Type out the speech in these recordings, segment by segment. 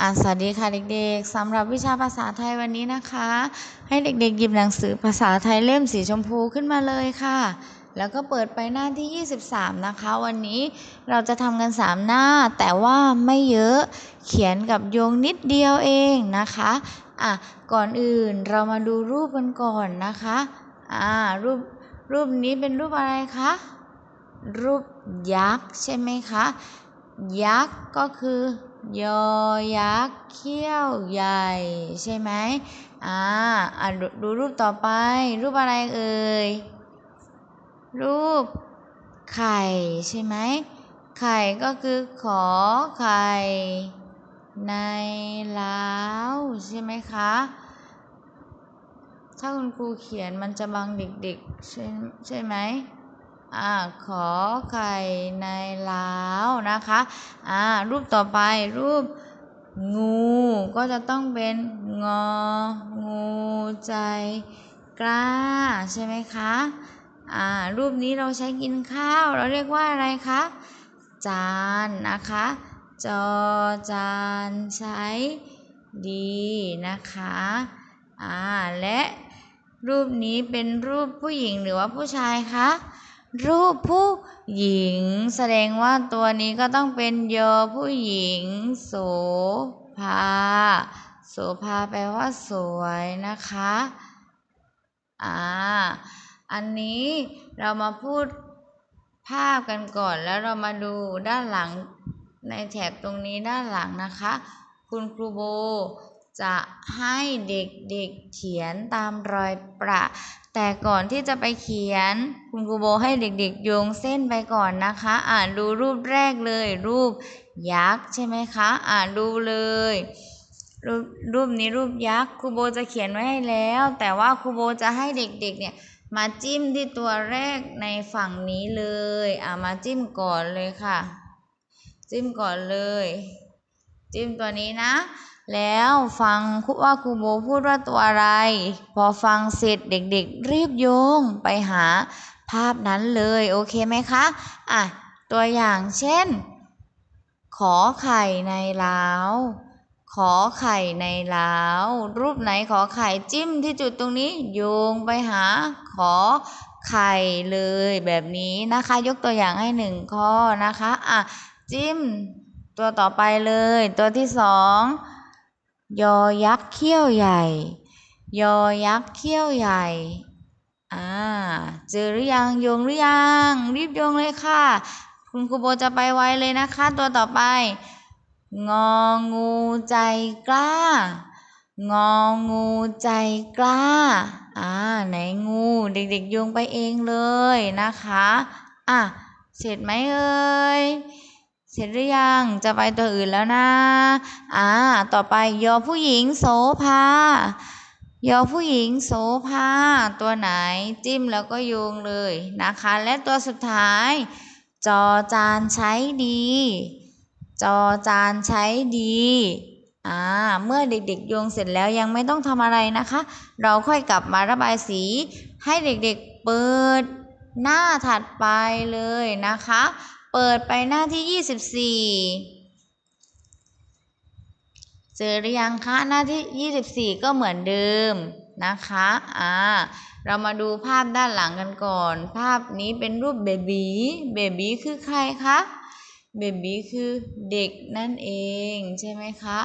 อ่าสวัสดีค่ะเด็กๆสำหรับวิชาภาษาไทยวันนี้นะคะ ให้เด็กๆหยิบหนังสือภาษาไทยเล่มสีชมพูขึ้นมาเลยค่ะ แล้วก็เปิดไปหน้าที่ 23 นะคะ วันนี้เราจะทำกัน 3 หน้า แต่ว่าไม่เยอะเขียนกับโยงนิดเดียวเองนะคะอะก่อนอื่นเรามาดูรูปกันก่อนนะคะอ่ารูปรูปนี้เป็นรูปอะไรคะรูปยักษ์ใช่ไหมคะยักษ์ก็คือ ยอยักษ์เขี้ยวใหญ่ ใช่ไหมอ่าอ่าดูรูปต่อไป รูปอะไรเอ่ย รูปไข่ใช่ไหม ไข่ก็คือขอไข่ในล้าวใช่ไหมคะ ถ้าคุณครูเขียนมันจะบังเด็กๆใช่ใช่ไหม อ่าขอไข่ในล้าวนะคะอ่ารูปต่อไปรูปงูก็จะต้องเป็นงองูใจกล้าใช่ไหมคะอ่ารูปนี้เราใช้กินข้าว เราเรียกว่าอะไรคะจานนะคะจอจานใช้ดีนะคะอ่าและรูปนี้เป็นรูปผู้หญิงหรือว่าผู้ชายคะ รูปผู้หญิง แสดงว่าตัวนี้ก็ต้องเป็นยอผู้หญิง โสภาโสภาแปลว่าสวยนะคะอ่าอันนี้เรามาพูดภาพกันก่อนแล้วเรามาดูด้านหลังในแถบตรงนี้ด้านหลังนะคะ คุณครูโบ จะให้เด็กๆเเขียนตามรอยประ แต่ก่อนที่จะไปเขียนคุณครูโบให้เด็กๆโยงเส้นไปก่อนนะคะ อ่านดูรูปแรกเลย รูปยักษ์ใช่ไหมคะ อ่านดูเลยรูปรูปนี้รูปยักษ์ครูโบจะเขียนไว้ให้แล้ว แต่ว่าครูโบจะให้เด็กๆเนี่ยมาจิ้มที่ตัวแรกในฝั่งนี้เลย อ่ามาจิ้มก่อนเลยค่ะ จิ้มก่อนเลย จิ้มตัวนี้นะ แล้วฟังว่าครูโบพูดว่าตัวอะไร พอฟังเสร็จเด็กๆ รีบโยงไปหาภาพนั้นเลย โอเคไหมคะ อะ ตัวอย่างเช่น ขอไข่ในล้าวขอไข่ในล้าวรูปไหนขอไข่จิ้มที่จุดตรงนี้โยงไปหาขอไข่เลยแบบนี้นะคะ ยกตัวอย่างให้หนึ่งข้อนะคะ อะ จิ้ม ตัวต่อไปเลย ตัวที่สองยอยักษ์เขี้ยวใหญ่ ยอยักษ์เขี้ยวใหญ่อ่าเจอหรือยังโยงหรือยังรีบโยงเลยค่ะ คุณครูโบจะไปไวเลยนะคะ ตัวต่อไป งองูใจกล้า งองูใจกล้าอ่าไหนงูเด็กๆโยงไปเองเลยนะคะอะเสร็จไหมเอ่ย สร็จหรือยัง จะไปตัวอื่นแล้วนะ อ่า ต่อไปยอผู้หญิงโสภายอผู้หญิงโสภาตัวไหนจิ้มแล้วก็โยงเลยนะคะ และตัวสุดท้าย จอจานใช้ดี จอจานใช้ดีอ่าเมื่อเด็กๆโยงเสร็จแล้วยังไม่ต้องทำอะไรนะคะ เราค่อยกลับมาระบายสี ให้เด็กๆเปิดหน้าถัดไปเลยนะคะ เปิดไปหน้าที่ยี่สิบสี่เจอหรือยังคะหน้าที่ยี่สิบสี่ก็เหมือนเดิมนะคะอ่าเรามาดูภาพด้านหลังกันก่อน ภาพนี้เป็นรูปเบบีเบบีคือใครคะเบบีคือเด็กนั่นเองใช่ไหมคะ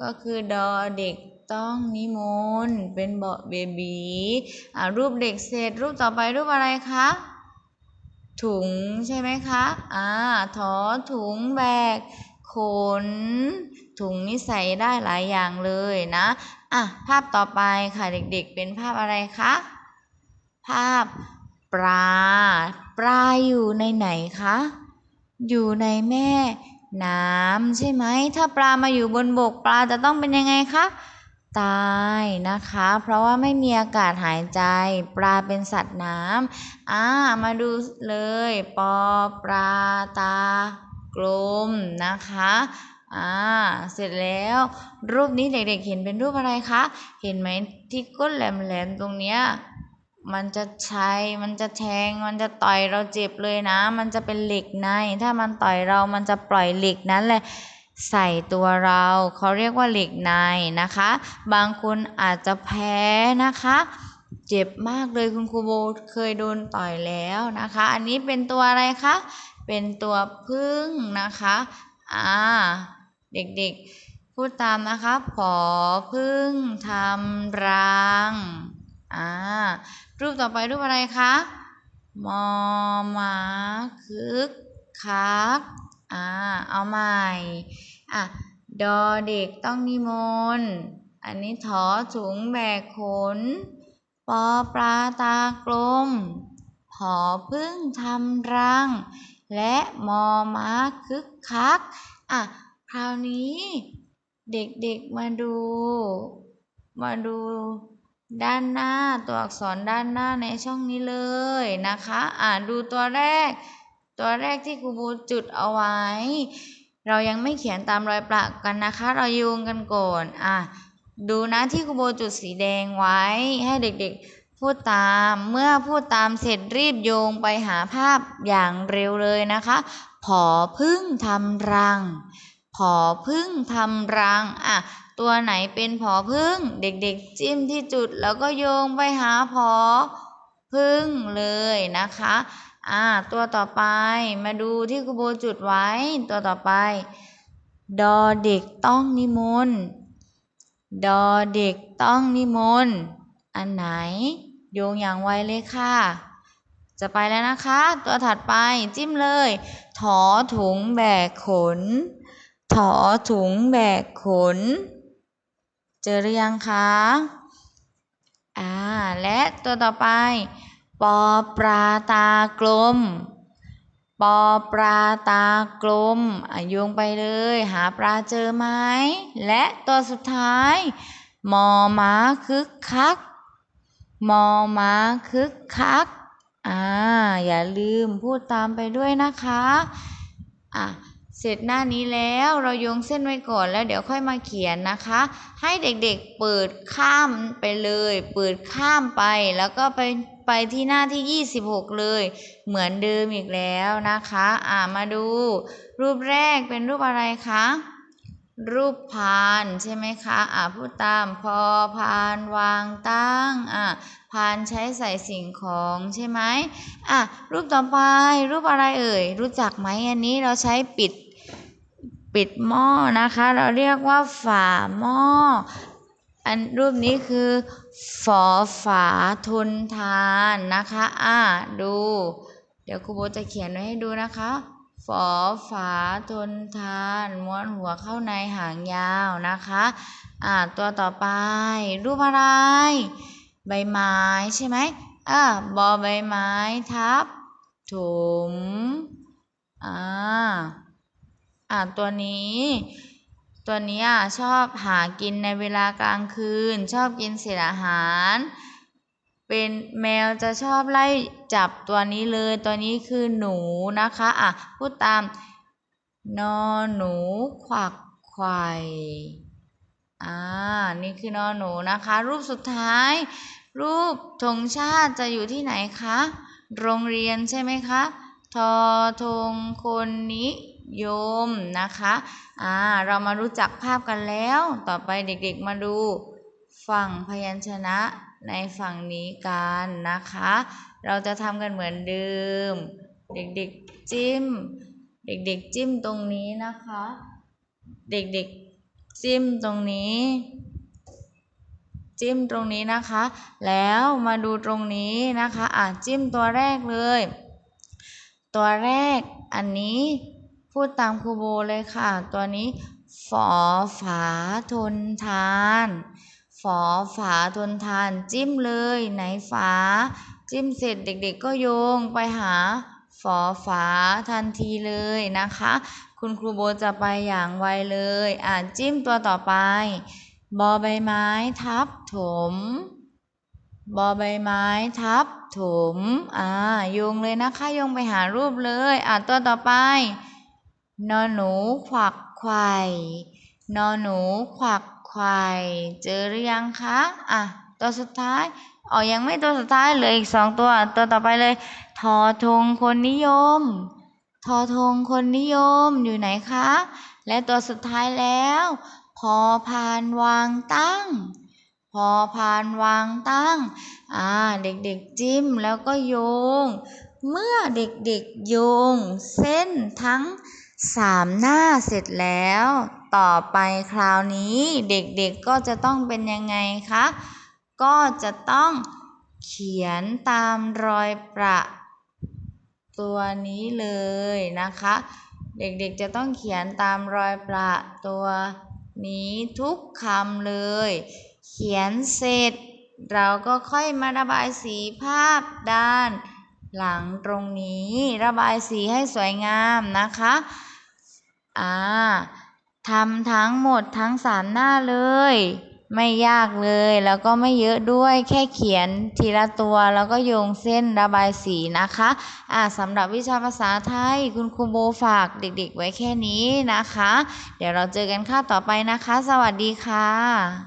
ก็คือดอเด็กต้องนิมนต์เป็นเบาะเบบีอ่ารูปเด็กเสร็จรูปต่อไปรูปอะไรคะ ถุงใช่ไหมคะอ่าถอถุงแบก ขน ถุงนี้ใส่ได้หลายอย่างเลยนะอะภาพต่อไปค่ะเด็กๆ เป็นภาพอะไรคะ ภาพปลา ปลาอยู่ในไหนคะ อยู่ในแม่น้ำใช่ไหม ถ้าปลามาอยู่บนบกปลาจะต้องเป็นยังไงคะ ตายนะคะ เพราะว่าไม่มีอากาศหายใจ ปลาเป็นสัตว์น้ำอ่ามาดูเลยปอปลาตากลมนะคะอ่าเสร็จแล้วรูปนี้เด็กๆเห็นเป็นรูปอะไรคะ เห็นไหมที่ก้นแหลมๆตรงเนี้ยมันจะใช้ มันจะแทง มันจะต่อยเราเจ็บเลยนะ มันจะเป็นเหล็กใน ถ้ามันต่อยเรา มันจะปล่อยเหล็กนั้นแหละ ใส่ตัวเราเขาเรียกว่าเหล็กในนะคะ บางคนอาจจะแพ้นะคะ เจ็บมากเลยคุณครูโบเคยโดนต่อยแล้วนะคะ อันนี้เป็นตัวอะไรคะเป็นตัวพึ่งนะคะอ่าเด็กๆ พูดตามนะคะผอพึ่งทำรังอ่ารูปต่อไปรูปอะไรคะมอมาคึกคัก อ่า เอาใหม่ อะ ดอเด็กต้องนิมนต์ อันนี้ถอถุงแบกขน ปอปลาตากลม ผอพึ่งทำรัง และมอม้าคึกคัก อะ คราวนี้เด็กๆมาดู มาดูด้านหน้าตัวอักษรด้านหน้าในช่องนี้เลยนะคะ อ่าดูตัวแรก ตัวแรกที่ครูบูจุดเอาไว้ เรายังไม่เขียนตามรอยประกันนะคะ เราโยงกันก่อนอะดูนะที่ครูโบจุดสีแดงไว้ให้เด็กๆพูดตามเมื่อพูดตามเสร็จรีบโยงไปหาภาพอย่างเร็วเลยนะคะ ผอพึ่งทำรัง ผอพึ่งทำรังอะตัวไหนเป็นผอพึ่ง เด็กๆจิ้มที่จุดแล้วก็โยงไปหาผอพึ่งเลยนะคะ อ่า ตัวต่อไปมาดูที่ครูโบจุดไว้ ตัวต่อไป ดอเด็กต้องนิมนต์ดอเด็กต้องนิมนต์อันไหน โยงอย่างไวเลยค่ะ จะไปแล้วนะคะ ตัวถัดไปจิ้มเลย ถอถุงแบกขน ถอถุงแบกขน เจอหรือยังคะอ่า และตัวต่อไป ปอปลาตากลม ปอปลาตากลมอะโยงไปเลย หาปลาเจอไหม และตัวสุดท้ายมอม้าคึกคัก มอม้าคึกคัก อ่า อย่าลืมพูดตามไปด้วยนะคะ อะเสร็จหน้านี้แล้วเราโยงเส้นไว้ก่อนแล้วเดี๋ยวค่อยมาเขียนนะคะ ให้เด็กๆเปิดข้ามไปเลย เปิดข้ามไปแล้วก็ไป ไปที่หน้าที่ 26 เลย เหมือนเดิมอีกแล้วนะคะ อ่ามาดู รูปแรกเป็นรูปอะไรคะ รูปพานใช่ไหมคะ อ่าพูดตามพอพานวางตั้ง อ่าพานใช้ใส่สิ่งของใช่ไหมอะรูปต่อไปรูปอะไรเอ่ย รู้จักไหมอันนี้เราใช้ปิดปิดหม้อนะคะ เราเรียกว่าฝาหม้ออันรูปนี้คือ ฝอฝาทนทานนะคะ อ่า ดู เดี๋ยวครูโบจะเขียนไว้ให้ดูนะคะ ฝอฝาทนทาน ม้วนหัวเข้าในหางยาวนะคะ อ่า ตัวต่อไป รูปอะไร ใบไม้ใช่ไหมอ่าบอใบไม้ทับถุมอ่า อ่า ตัวนี้ ตัวนี้อะชอบหากินในเวลากลางคืน ชอบกินเศษอาหาร เป็นแมวจะชอบไล่จับตัวนี้เลย ตัวนี้คือหนูนะคะอะพูดตามนอหนูขวักไข่อ่านี่คือนอหนูนะคะ รูปสุดท้าย รูปธงชาติจะอยู่ที่ไหนคะ โรงเรียนใช่ไหมคะทอธงคนนิ ยมนะคะอ่าเรามารู้จักภาพกันแล้ว ต่อไปเด็กๆมาดูฝั่งพยัญชนะในฝั่งนี้กันนะคะ เราจะทำกันเหมือนเดิม เด็กๆจิ้ม เด็กๆจิ้มตรงนี้นะคะ เด็กๆจิ้มตรงนี้ จิ้มตรงนี้นะคะ แล้วมาดูตรงนี้นะคะ อะจิ้มตัวแรกเลย ตัวแรกอันนี้ พูดตามครูโบเลยค่ะ ตัวนี้ฝอฝาทนทาน ฝอฝาทนทาน จิ้มเลยไหนฝา จิ้มเสร็จเด็กๆก็โยงไปหาฝอฝาทันทีเลยนะคะ คุณครูโบจะไปอย่างไวเลย อ่าจิ้มตัวต่อไป บอใบไม้ทับถม บอใบไม้ทับถม อ่าโยงเลยนะคะโยงไปหารูปเลย อ่าตัวต่อไป นอหนูขวักไข่นอหนูขวักไข่เจอหรือยังคะอะตัวสุดท้ายอ๋อยังไม่ตัวสุดท้ายเหลืออีกสองตัวตัวต่อไปเลย ทอทงคนนิยม ทอทงคนนิยมอยู่ไหนคะ และตัวสุดท้ายแล้ว พอพานวางตั้ง พอพานวางตั้ง อ่าเด็กๆจิ้มแล้วก็โยง เมื่อเด็กๆโยง เส้นทั้ง สามหน้าเสร็จแล้ว ต่อไปคราวนี้เด็กๆก็จะต้องเป็นยังไงคะ ก็จะต้องเขียนตามรอยประตัวนี้เลยนะคะ เด็กๆจะต้องเขียนตามรอยประตัวนี้ทุกคำเลย เขียนเสร็จ เราก็ค่อยมาระบายสีภาพด้านหลังตรงนี้ระบายสีให้สวยงามนะคะ อ่าทำทั้งหมดทั้งสามหน้าเลย ไม่ยากเลยแล้วก็ไม่เยอะด้วยแค่เขียนทีละตัวแล้วก็โยงเส้นระบายสีนะคะอ่าสำหรับวิชาภาษาไทยคุณครูโบฝากเด็กๆ ไว้แค่นี้นะคะ เดี๋ยวเราเจอกันค่าต่อไปนะคะ สวัสดีค่ะ